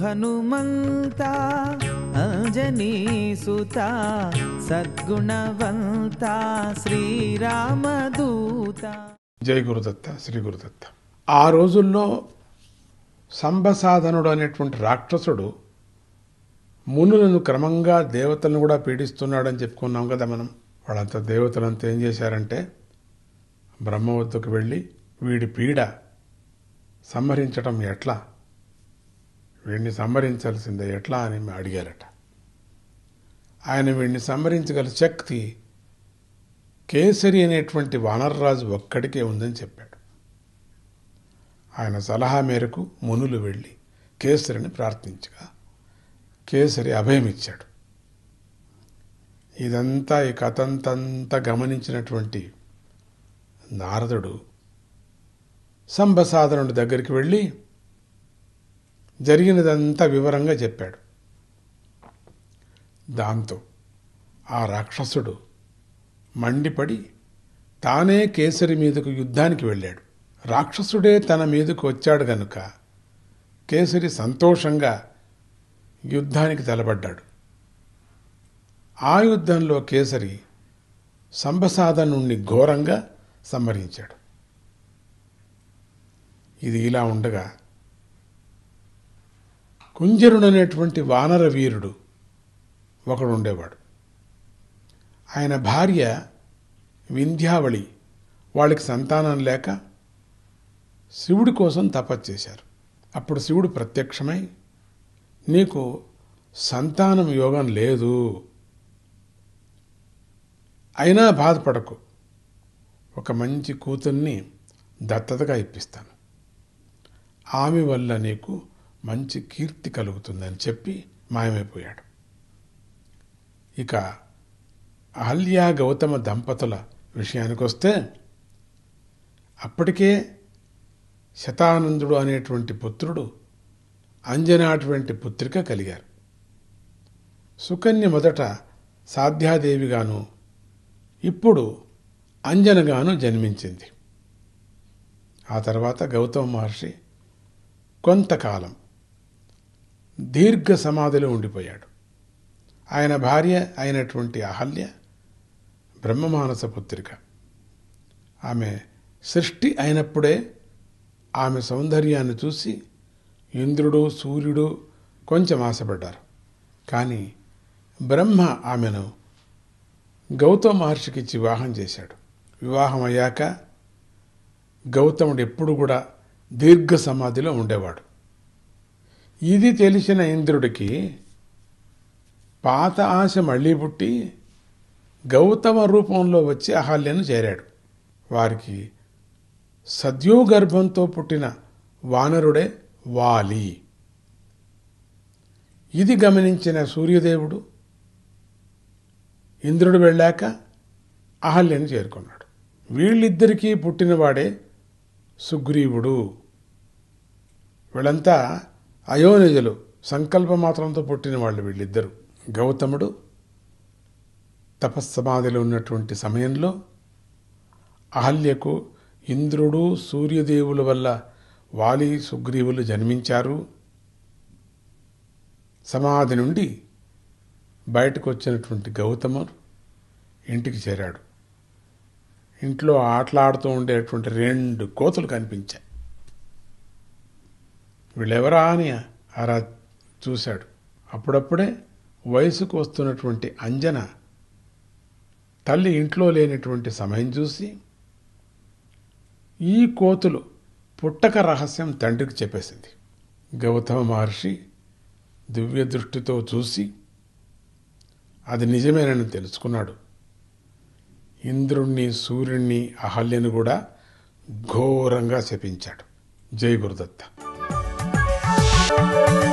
హనుమంత అంజనీ సుత సద్గుణవంత శ్రీరామదూత. జై గురుదత్త శ్రీ గురుదత్త. ఆ రోజుల్లో సంభసాధనుడు అనేటువంటి రాక్షసుడు మునులను క్రమంగా దేవతలను కూడా పీడిస్తున్నాడని చెప్పుకున్నాం కదా మనం. వాళ్ళంతా దేవతలంతా ఏం చేశారంటే బ్రహ్మ వద్దకు వెళ్ళి వీడి పీడ సంహరించటం ఎట్లా? వీడిని సంహరించాల్సిందే ఎట్లా అని అడిగారట. ఆయన వీడిని సంహరించగల శక్తి కేసరి అనేటువంటి వానర్రాజు ఒక్కడికే ఉందని చెప్పాడు. ఆయన సలహా మేరకు మునులు వెళ్ళి కేసరిని ప్రార్థించగా కేసరి అభయమిచ్చాడు ఇదంతా ఈ కథంతంతా గమనించినటువంటి నారదుడు సంభసాధనుడి దగ్గరికి వెళ్ళి జరిగినదంతా వివరంగా చెప్పాడు. దాంతో ఆ రాక్షసుడు మండిపడి తానే కేసరి మీదకు యుద్ధానికి వెళ్ళాడు. రాక్షసుడే తన మీదకు వచ్చాడు గనుక కేసరి సంతోషంగా యుద్ధానికి తలబడ్డాడు ఆ యుద్ధంలో కేసరి సంభసాధనుణ్ణి ఘోరంగా సంహరించాడు. ఇది ఇలా ఉండగా కుంజరుడనేటువంటి వానర వీరుడు ఒకడు ఉండేవాడు ఆయన భార్య వింధ్యావళి వాళ్ళకి సంతానం లేక శివుడి కోసం తపస్సు చేశారు. అప్పుడు శివుడు ప్రత్యక్షమై నీకు సంతానం యోగం లేదు. అయినా బాధపడకు. ఒక మంచి కూతుర్ని దత్తతగా ఇప్పిస్తాను. ఆమె వల్ల నీకు మంచి కీర్తి కలుగుతుందని చెప్పి మాయమైపోయాడు. ఇక అహల్యా గౌతమ దంపతుల విషయానికి వస్తే అప్పటికే శతానందుడు అనేటువంటి పుత్రుడు అంజన అటువంటి పుత్రిక కలిగారు. సుకన్య మొదట సాధ్యాదేవిగాను ఇప్పుడు అంజనగాను జన్మించింది. ఆ తర్వాత గౌతమ మహర్షి కొంతకాలం దీర్ఘ సమాధిలో ఉండిపోయాడు. ఆయన భార్య అయినటువంటి అహల్య బ్రహ్మమానస పుత్రిక. ఆమె సృష్టి అయినప్పుడే ఆమె సౌందర్యాన్ని చూసి ఇంద్రుడు సూర్యుడు కొంచెం ఆశపడ్డారు. కానీ బ్రహ్మ ఆమెను గౌతమ మహర్షికిచ్చి వివాహం చేశాడు. వివాహం అయ్యాక గౌతముడు ఎప్పుడు కూడా దీర్ఘ సమాధిలో ఉండేవాడు. ఇది తెలిసిన ఇంద్రుడికి పాత ఆశ మళ్ళీ పుట్టి గౌతమ రూపంలో వచ్చి అహల్యను చేరాడు. వారికి సద్యోగర్భంతో పుట్టిన వానరుడే వాలి. ఇది గమనించిన సూర్యదేవుడు ఇంద్రుడు వెళ్ళాక అహల్యను చేరుకున్నాడు. వీళ్ళిద్దరికీ పుట్టినవాడే సుగ్రీవుడు. వీళ్ళంతా అయోనిజులు సంకల్ప మాత్రంతో పుట్టిన వాళ్ళు వీళ్ళిద్దరు. గౌతముడు తపస్సమాధిలో ఉన్నటువంటి సమయంలో అహల్యకు ఇంద్రుడు సూర్యదేవుల వల్ల వాలి సుగ్రీవులు జన్మించారు. సమాధి నుండి బయటకు వచ్చినటువంటి గౌతముడు ఇంటికి చేరాడు. ఇంట్లో ఆటలాడుతూ ఉండేటువంటి రెండు కోతులు కనిపించాయి. వీళ్ళెవరా అని అరా చూశాడు. అప్పుడప్పుడే వయసుకు వస్తున్నటువంటి అంజన తల్లి ఇంట్లో లేనటువంటి సమయం చూసి ఈ కోతులు పుట్టక రహస్యం తండ్రికి చెప్పేసింది. గౌతమ మహర్షి దివ్య దృష్టితో చూసి అది నిజమేనని తెలుసుకున్నాడు. ఇంద్రుణ్ణి సూర్యుణ్ణి అహల్యను కూడా ఘోరంగా శపించాడు. జై గురుదత్త. Música